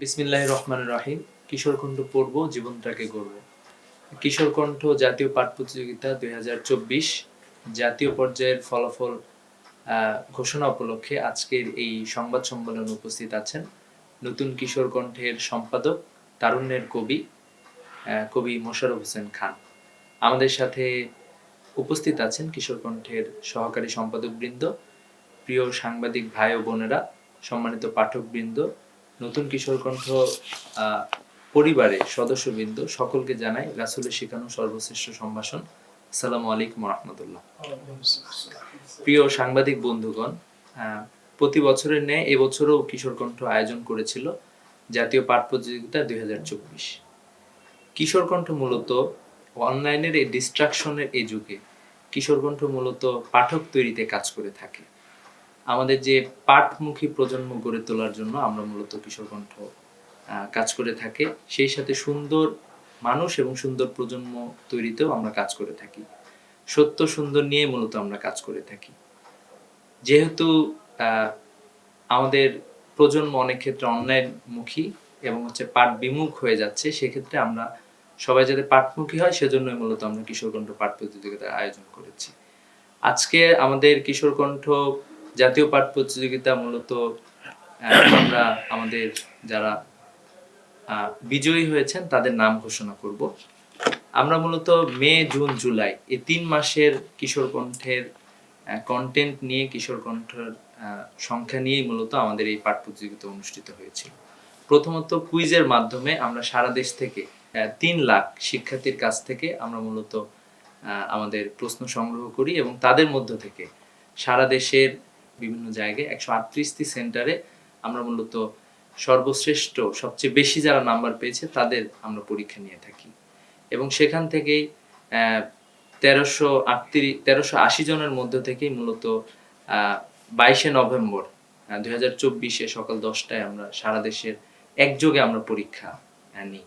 বিসমিল্লাহ রহমান রাহিম কিশোর কণ্ঠ পড়ব, জীবনটাকে কিশোর কণ্ঠ জাতীয় পাঠ প্রতিযোগিতা দুই হাজার চব্বিশ, জাতীয় পর্যায়ের ফলাফল ঘোষণা উপলক্ষে আজকের এই সংবাদ সম্মেলনে উপস্থিত আছেন নতুন কিশোর কণ্ঠের সম্পাদক, তারুণ্যের কবি কবি মোশাররফ হোসেন খান। আমাদের সাথে উপস্থিত আছেন কিশোর কণ্ঠের সহকারী সম্পাদক বৃন্দ প্রিয় সাংবাদিক ভাই ও বোনেরা, সম্মানিত পাঠকবৃন্দ নতুন কিশোর কণ্ঠ আহ, পরিবারের সদস্যবৃন্দ সকলকে জানাই রাসুলের শেখানো সর্বশ্রেষ্ঠ সম্ভাষণ। আসসালামু আলাইকুম রহমতুল্লাহ প্রিয় সাংবাদিক বন্ধুগণ প্রতি বছরের ন্যায় এবছরও কিশোর কণ্ঠ আয়োজন করেছিল জাতীয় পাঠ প্রতিযোগিতা দুই হাজার চব্বিশ। কিশোর কণ্ঠ মূলত অনলাইনের এই ডিস্ট্রাকশনের এই যুগে কিশোর কণ্ঠ মূলত পাঠক তৈরিতে কাজ করে থাকে। আমাদের যে পাঠমুখী প্রজন্ম গড়ে তোলার জন্য আমরা মূলত কিশোর কণ্ঠ কাজ করে থাকে। সেই সাথে সুন্দর মানুষ এবং সুন্দর প্রজন্ম তৈরিতেও আমরা কাজ করে থাকি। সত্য, সুন্দর নিয়ে মূলত আমরা কাজ করে থাকি। যেহেতু আমাদের প্রজন্ম অনেক ক্ষেত্রে অনলাইন মুখী এবং হচ্ছে পাঠ বিমুখ হয়ে যাচ্ছে, সেক্ষেত্রে আমরা সবাই যাতে পাঠমুখী হয়, সেজন্যই মূলত আমরা কিশোর কণ্ঠ পাঠ প্রতিযোগিতার আয়োজন করেছি। আজকে আমাদের কিশোর কণ্ঠ জাতীয় পাঠ প্রতিযোগিতা মূলত আমরা আমাদের যারা বিজয়ী হয়েছেন তাদের নাম ঘোষণা করব। আমরা মূলত মে, জুন, জুলাই এই তিন মাসের কিশোর কণ্ঠের কন্টেন্ট নিয়ে, কিশোর কণ্ঠের সংখ্যা নিয়েই মূলত আমাদের এই পাঠ প্রতিযোগিতা অনুষ্ঠিত হয়েছিল। প্রথমত কুইজের মাধ্যমে আমরা সারা দেশ থেকে তিন লাখ শিক্ষার্থীর কাছ থেকে আমরা মূলত আমাদের প্রশ্ন সংগ্রহ করি এবং তাদের মধ্য থেকে সারা দেশের বিভিন্ন জায়গায় একশো আটত্রিশটি সেন্টারে আমরা মূলত সর্বশ্রেষ্ঠ, সবচেয়ে বেশি যারা নাম্বার পেয়েছে তাদের আমরা পরীক্ষা নিয়ে থাকি। এবং সেখান থেকেই তেরোশো আটত্রিশ, তেরোশো আশি জনের মধ্য থেকেই মূলত বাইশে নভেম্বর দুই হাজার চব্বিশে সকাল দশটায় আমরা সারা দেশের একযোগে আমরা পরীক্ষা নিই।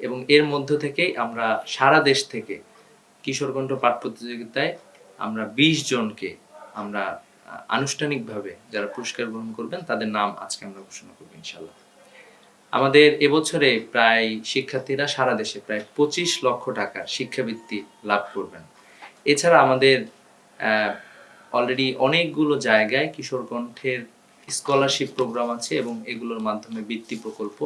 এবং এর মধ্য থেকেই আমরা সারা দেশ থেকে কিশোরকণ্ঠ পাঠ প্রতিযোগিতায় আমরা বিশ জনকে আমরা আনুষ্ঠানিকভাবে যারা পুরস্কার গ্রহণ করবেন, তাদের নাম আজকে আমরা ঘোষণা করব ইনশাল্লাহ আমাদের এবছরে প্রায় শিক্ষার্থীরা সারা দেশে প্রায় পঁচিশ লক্ষ টাকার শিক্ষাবৃত্তি লাভ করবেন। এছাড়া আমাদের অলরেডি অনেকগুলো জায়গায় কিশোর কণ্ঠের স্কলারশিপ প্রোগ্রাম আছে এবং এগুলোর মাধ্যমে বৃত্তি প্রকল্প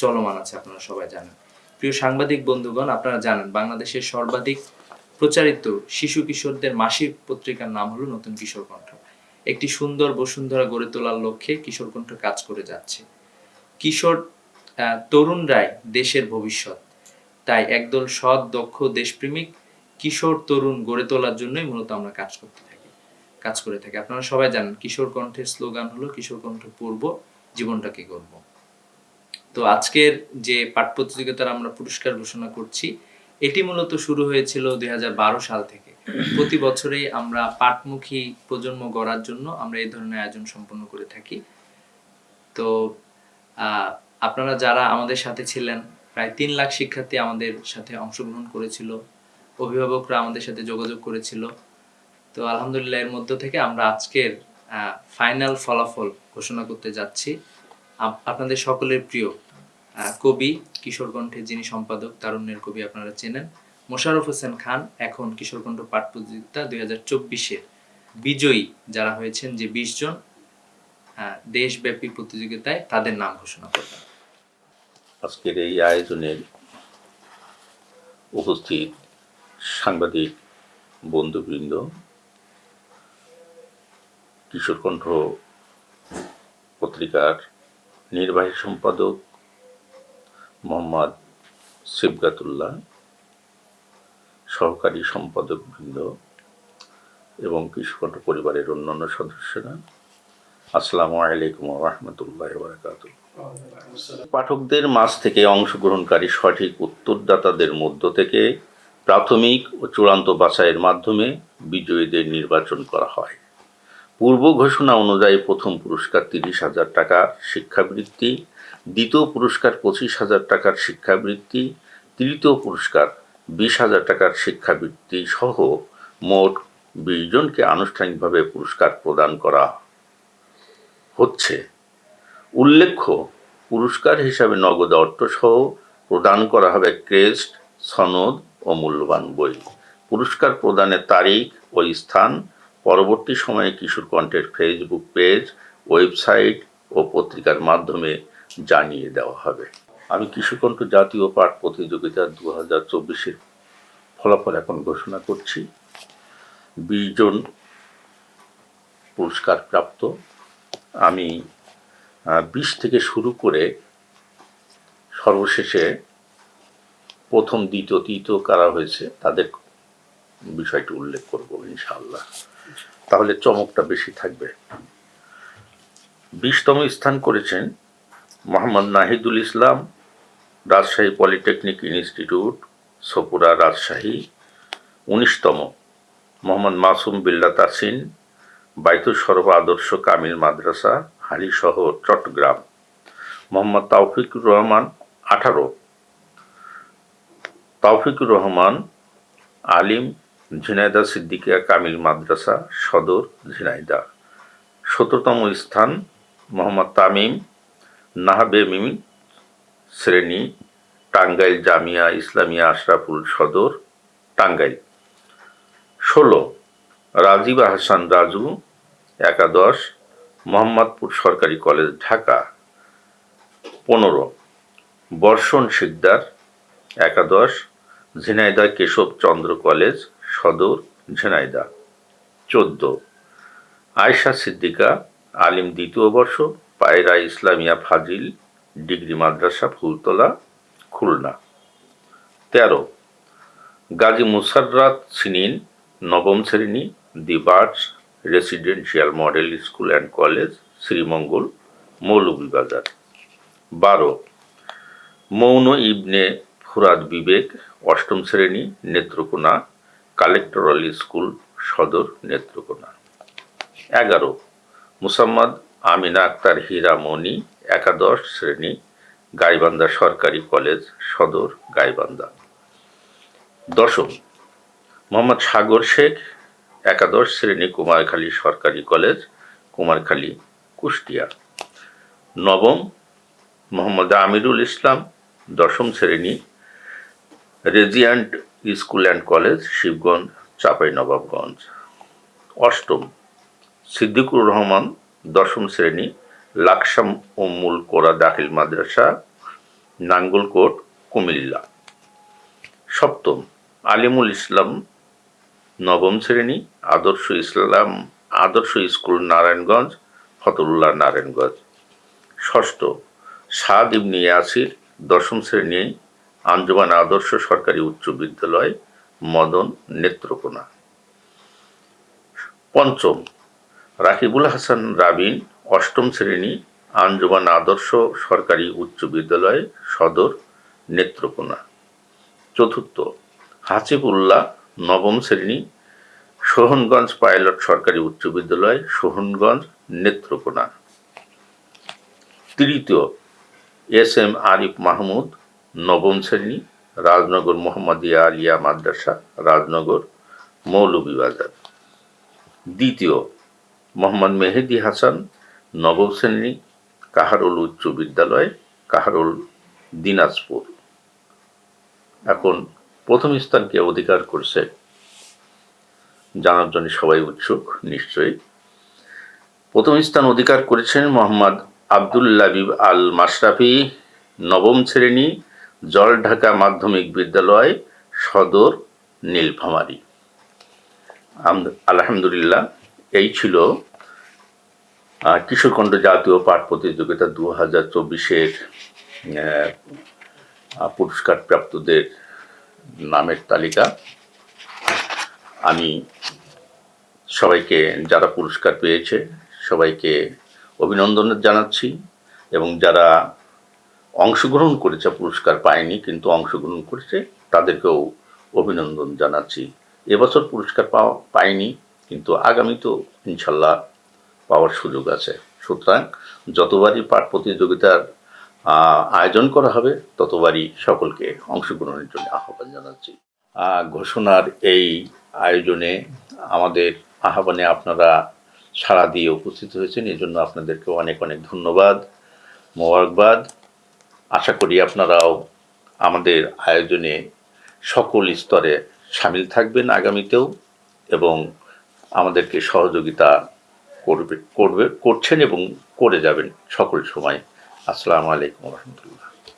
চলমান আছে, আপনারা সবাই জানেন। প্রিয় সাংবাদিক বন্ধুগণ, আপনারা জানেন বাংলাদেশের সর্বাধিক প্রচারিত শিশু কিশোরদের মাসিক পত্রিকার নাম হলো নতুন কিশোর কণ্ঠ একটি সুন্দর বসুন্ধরা গড়ে তোলার লক্ষ্যে কিশোর কণ্ঠ কাজ করে যাচ্ছে। কিশোর তরুণরাই দেশের ভবিষ্যৎ। তাই একদল সৎ, দক্ষ, দেশপ্রেমিক কিশোর, তরুণ গড়ে তোলার জন্যই মূলত আমরা কাজ করতে থাকি, কাজ করে থাকি। আপনারা সবাই জানেন কিশোর কণ্ঠের স্লোগান হলো কিশোর কণ্ঠ পূর্ব জীবনটাকে গড়ব। তো আজকের যে পাঠ প্রতিযোগিতার আমরা পুরস্কার ঘোষণা করছি, এটি মূলত শুরু হয়েছিল দুই হাজার বারো সাল থেকে। প্রতি বছরেই আমরা পাঠমুখী প্রজন্ম গড়ার জন্য আমরা এই ধরনের আয়োজন সম্পন্ন করে থাকি। তো আপনারা যারা আমাদের সাথে ছিলেন, প্রায় তিন লাখ শিক্ষার্থী আমাদের সাথে অংশগ্রহণ করেছিল, অভিভাবকরা আমাদের সাথে যোগাযোগ করেছিল। তো, আলহামদুলিল্লাহ, এর মধ্য থেকে আমরা আজকের ফাইনাল ফলাফল ঘোষণা করতে যাচ্ছি। আপ- আপনাদের সকলের প্রিয় কবি কিশোর কণ্ঠের যিনি সম্পাদক, তারুণ্যের কবি আপনারা চেনেন। মোশাররফ হোসেন খান, এখন কিশোর কণ্ঠ পাঠ প্রতিযোগিতা দুই হাজার চব্বিশের বিজয়ী যারা হয়েছেন যে বিশ জন দেশব্যাপী প্রতিযোগিতায় তাদের নাম ঘোষণা করবেন। আজকের এই আয়োজনের উপস্থিত সাংবাদিক বন্ধুবৃন্দ, কিশোরকণ্ঠ পত্রিকার নির্বাহী সম্পাদক মোহাম্মদ সিবগাতুল্লাহ সহকারী সম্পাদক বৃন্দ এবং কিশোরকণ্ঠ পরিবারের অন্যান্য সদস্যরা। আসসালামু আলাইকুম রহমতুল্লাহ বারকাতুহ। পাঠকদের মাঝ থেকে অংশগ্রহণকারী সঠিক উত্তরদাতাদের মধ্য থেকে প্রাথমিক ও চূড়ান্ত বাছাইয়ের মাধ্যমে বিজয়ীদের নির্বাচন করা হয়। পূর্ব ঘোষণা অনুযায়ী প্রথম পুরস্কার তিরিশ হাজার টাকার শিক্ষাবৃত্তি, দ্বিতীয় পুরস্কার পঁচিশ হাজার টাকার শিক্ষাবৃত্তি, তৃতীয় পুরস্কার বিশ হাজার টাকার শিক্ষাবৃত্তি সহ মোট বিশ জনকে আনুষ্ঠানিকভাবে পুরস্কার প্রদান করা হচ্ছে। উল্লেখ্য, পুরস্কার হিসাবে নগদ অর্থসহ প্রদান করা হবে ক্রেস্ট, সনদ ও মূল্যবান বই। পুরস্কার প্রদানের তারিখ ও স্থান, পরবর্তী সময়ে কিশোর কণ্ঠের ফেসবুক পেজ ওয়েবসাইট ও পত্রিকার মাধ্যমে জানিয়ে দেওয়া হবে। আমি কিশোরকণ্ঠ জাতীয় পাঠ প্রতিযোগিতা দু হাজার চব্বিশের ফলাফল এখন ঘোষণা করছি। বিশ জন পুরস্কার প্রাপ্ত আমি বিশ থেকে শুরু করে সর্বশেষে প্রথম, দ্বিতীয়, তৃতীয় কারা হয়েছে তাদের বিষয়টি উল্লেখ করব ইনশাআল্লাহ। তাহলে চমকটা বেশি থাকবে। বিশতম স্থান করেছেন মোহাম্মদ নাহিদুল ইসলাম। Rajshahi polytechnic institute, Sapura Rajshahi. উনিশতম, মোহাম্মদ মাসুম বিল্লা তাসিন বাইতুল সরব আদর্শ কামিল মাদ্রাসা, হালিশহর, চট্টগ্রাম। মোহাম্মদ তাওফিকুর রহমান, আঠারো। তাওফিকুর রহমান, আলিম ঝিনাইদা সিদ্দিকিয়া কামিল মাদ্রাসা, সদর ঝিনাইদা সতেরোতম স্থান, মোহাম্মদ তামিম, নাহাবে মিম শ্রেণি, টাঙ্গাইল জামিয়া ইসলামিয়া আশরাফুল সদর, টাঙ্গাইল। ষোলো, রাজীব হাসান রাজু, একাদশ, মোহাম্মদপুর সরকারি কলেজ, ঢাকা। পনেরো, বর্ষণ শিকদার, একাদশ ঝিনাইদা কেশব চন্দ্র কলেজ, সদর ঝিনাইদা চোদ্দ, আয়শা সিদ্দিকা, আলিম দ্বিতীয় বর্ষ, পায়রা ইসলামিয়া ফাজিল ডিগ্রি মাদ্রাসা, ফুলতলা, খুলনা। তেরো, গাজী মুসাররাত সিনিন, নবম শ্রেণি, the birds residential model school and college, Sreemangal Moulvibazar. বারো, মৌন ইবনে ফুরাদ বিবেক, অষ্টম শ্রেণি, নেত্রকোনা কালেক্টরাল স্কুল, সদর নেত্রকোনা। এগারো, মুসাম্মদ আমিনা আক্তার হীরা মণি একাদশ শ্রেণি, গাইবান্ধা সরকারি কলেজ, সদর গাইবান্ধা। দশম, মোহাম্মদ সাগর শেখ, একাদশ শ্রেণি, কুমারখালী সরকারি কলেজ, কুমারখালী, কুষ্টিয়া। নবম, মোহাম্মদ আমিরুল ইসলাম, দশম শ্রেণি, regent school and college, Shibganj Chapainawabganj অষ্টম, সিদ্দিকুর রহমান, দশম শ্রেণি লাকসাম উম্মুল কোরা দাখিল মাদ্রাসা নাঙ্গলকোট কুমিল্লা। সপ্তম, আলিমুল ইসলাম, নবম শ্রেণি, আদর্শ ইসলাম, আদর্শ স্কুল, নারায়ণগঞ্জ ফতুল্লাহ নারায়ণগঞ্জ। ষষ্ঠ, সাদ ইবনি ইয়াসির, দশম শ্রেণি, আঞ্জুমান আদর্শ সরকারি উচ্চ বিদ্যালয়, মদন নেত্রকোনা। পঞ্চম, রাকিবুল হাসান রাবিন অষ্টম শ্রেণি আঞ্জুমান আদর্শ সরকারি উচ্চ বিদ্যালয় সদর নেত্রকোনা। চতুর্থ, হাসিবুল্লাহ নবম শ্রেণি সোহনগঞ্জ পাইলট সরকারি উচ্চ বিদ্যালয় সোহনগঞ্জ নেত্রকোনা। তৃতীয়, এস এম আরিফ মাহমুদ নবম শ্রেণি রাজনগর মোহাম্মদিয়া আলিয়া মাদ্রাসা রাজনগর মৌলভীবাজার। দ্বিতীয়, মোহাম্মদ মেহেদি হাসান নবম শ্রেণি, কাহারুল উচ্চ বিদ্যালয়, কাহারুল দিনাজপুর। এখন প্রথম স্থানকে অধিকার করছে? জানার জন্য সবাই উৎসুক, নিশ্চয়ই। প্রথম স্থান অধিকার করেছেন মোহাম্মদ আব্দুল আল মাশরাফি নবম শ্রেণি জল ঢাকা মাধ্যমিক বিদ্যালয়, সদর নীলফামারী। আলহামদুলিল্লাহ, এই ছিল আহ, কিশোরখণ্ড জাতীয় পাঠ প্রতিযোগিতা দু হাজার চব্বিশের পুরস্কার প্রাপ্তদের নামের তালিকা। আমি সবাইকে যারা পুরস্কার পেয়েছে সবাইকে অভিনন্দন জানাচ্ছি এবং যারা অংশগ্রহণ করেছে পুরস্কার পায়নি কিন্তু অংশগ্রহণ করেছে তাদেরকেও অভিনন্দন জানাচ্ছি। এবছর পুরস্কার পাওয়া পায়নি কিন্তু আগামী তো ইনশাল্লাহ পাওয়ার সুযোগ আছে। সুতরাং যতবারই পাঠ প্রতিযোগিতার আয়োজন করা হবে, ততবারই সকলকে অংশগ্রহণের জন্য আহ্বান জানাচ্ছি। ঘোষণার এই আয়োজনে আমাদের আহ্বানে আপনারা সাড়া দিয়ে উপস্থিত হয়েছেন। এই জন্য আপনাদেরকে অনেক অনেক ধন্যবাদ, মোবারকবাদ। আশা করি আপনারাও আমাদের আয়োজনে সকল স্তরে সামিল থাকবেন আগামীতেও এবং আমাদেরকে সহযোগিতা করবে করবে করছেন এবং করে যাবেন সকল সময়। আসসালামু আলাইকুম রহমতুল্লাহ।